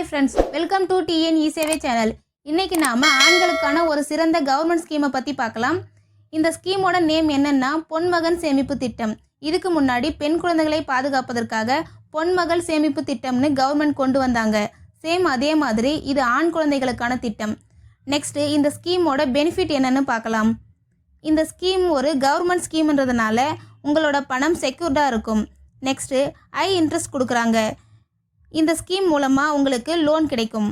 Hi friends welcome to TN e Sevai channel இன்றைக்கி நாம ஆண்களுக்கான ஒரு சிறந்த கவர்மெண்ட் ஸ்கீமை பற்றி பார்க்கலாம். இந்த ஸ்கீமோட நேம் என்னென்னா பொன்மகன் சேமிப்பு திட்டம். இதுக்கு முன்னாடி பெண் குழந்தைகளை பாதுகாப்பதற்காக பொன்மகள் சேமிப்பு திட்டம்னு கவர்மெண்ட் கொண்டு வந்தாங்க. சேம் அதே மாதிரி இது ஆண் குழந்தைகளுக்கான திட்டம். நெக்ஸ்ட்டு இந்த ஸ்கீமோட பெனிஃபிட் என்னன்னு பார்க்கலாம். இந்த ஸ்கீம் ஒரு கவர்மெண்ட் ஸ்கீம்ன்றதுனால உங்களோட பணம் செக்யூர்டாக இருக்கும். நெக்ஸ்ட்டு ஹை இன்ட்ரெஸ்ட் கொடுக்குறாங்க. இந்த ஸ்கீம் மூலமாக உங்களுக்கு லோன் கிடைக்கும்.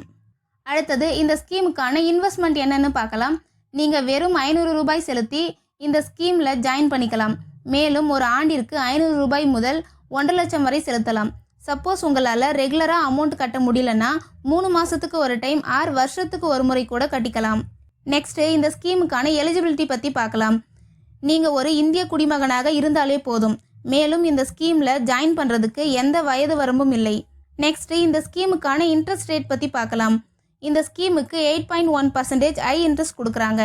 அடுத்தது இந்த ஸ்கீமுக்கான இன்வெஸ்ட்மெண்ட் என்னன்னு பார்க்கலாம். நீங்கள் வெறும் ஐநூறு ரூபாய் செலுத்தி இந்த ஸ்கீமில் ஜாயின் பண்ணிக்கலாம். மேலும் ஒரு ஆண்டிற்கு ஐநூறு ரூபாய் முதல் ஒன்றரை லட்சம் வரை செலுத்தலாம். சப்போஸ் உங்களால் ரெகுலராக அமௌண்ட் கட்ட முடியலன்னா மூணு மாதத்துக்கு ஒரு டைம் ஆறு வருஷத்துக்கு ஒரு முறை கூட கட்டிக்கலாம். நெக்ஸ்ட்டு இந்த ஸ்கீமுக்கான எலிஜிபிலிட்டி பற்றி பார்க்கலாம். நீங்கள் ஒரு இந்திய குடிமகனாக இருந்தாலே போதும். மேலும் இந்த ஸ்கீமில் ஜாயின் பண்ணுறதுக்கு எந்த வயது வரம்பும் இல்லை. நெக்ஸ்ட் இந்த ஸ்கீமுக்கான இன்ட்ரெஸ்ட் ரேட் பற்றி பார்க்கலாம். இந்த ஸ்கீமுக்கு எயிட் பாயிண்ட் ஒன் பர்சன்டேஜ் ஐ இன்ட்ரெஸ்ட் கொடுக்குறாங்க.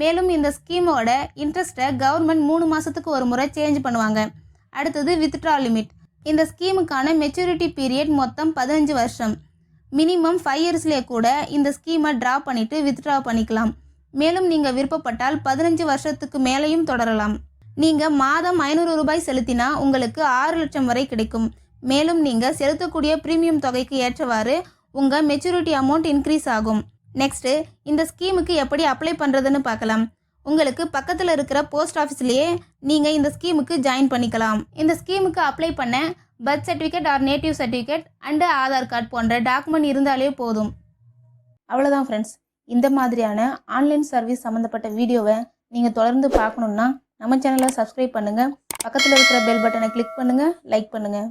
மேலும் இந்த ஸ்கீமோட இன்ட்ரெஸ்ட்டை கவர்மெண்ட் மூணு மாதத்துக்கு ஒரு முறை சேஞ்ச் பண்ணுவாங்க. அடுத்தது வித்ட்ரா லிமிட் இந்த ஸ்கீமுக்கான மெச்சூரிட்டி பீரியட் மொத்தம் பதினஞ்சு வருஷம். மினிமம் ஃபைவ் இயர்ஸ்லேயே கூட இந்த ஸ்கீமை ட்ரா பண்ணிவிட்டு வித்ட்ரா பண்ணிக்கலாம். மேலும் நீங்கள் விருப்பப்பட்டால் பதினஞ்சு வருஷத்துக்கு மேலேயும் தொடரலாம். நீங்கள் மாதம் ஐநூறு ரூபாய் செலுத்தினா உங்களுக்கு ஆறு லட்சம் வரை கிடைக்கும். மேலும் நீங்கள் செலுத்தக்கூடிய ப்ரீமியம் தொகைக்கு ஏற்றவாறு உங்கள் மெச்சூரிட்டி அமௌண்ட் இன்க்ரீஸ் ஆகும். நெக்ஸ்ட்டு இந்த ஸ்கீமுக்கு எப்படி அப்ளை பண்ணுறதுன்னு பார்க்கலாம். உங்களுக்கு பக்கத்தில் இருக்கிற போஸ்ட் ஆஃபீஸ்லேயே நீங்கள் இந்த ஸ்கீமுக்கு ஜாயின் பண்ணிக்கலாம். இந்த ஸ்கீமுக்கு அப்ளை பண்ண birth certificate or native certificate and Aadhaar card போன்ற டாக்குமெண்ட் இருந்தாலே போதும். அவ்வளோதான் ஃப்ரெண்ட்ஸ் இந்த மாதிரியான ஆன்லைன் சர்வீஸ் சம்மந்தப்பட்ட வீடியோவை நீங்கள் தொடர்ந்து பார்க்கணுன்னா நம்ம சேனலை சப்ஸ்கிரைப் பண்ணுங்கள் பக்கத்தில் இருக்கிற பெல் பட்டனை கிளிக் பண்ணுங்கள் லைக் பண்ணுங்கள்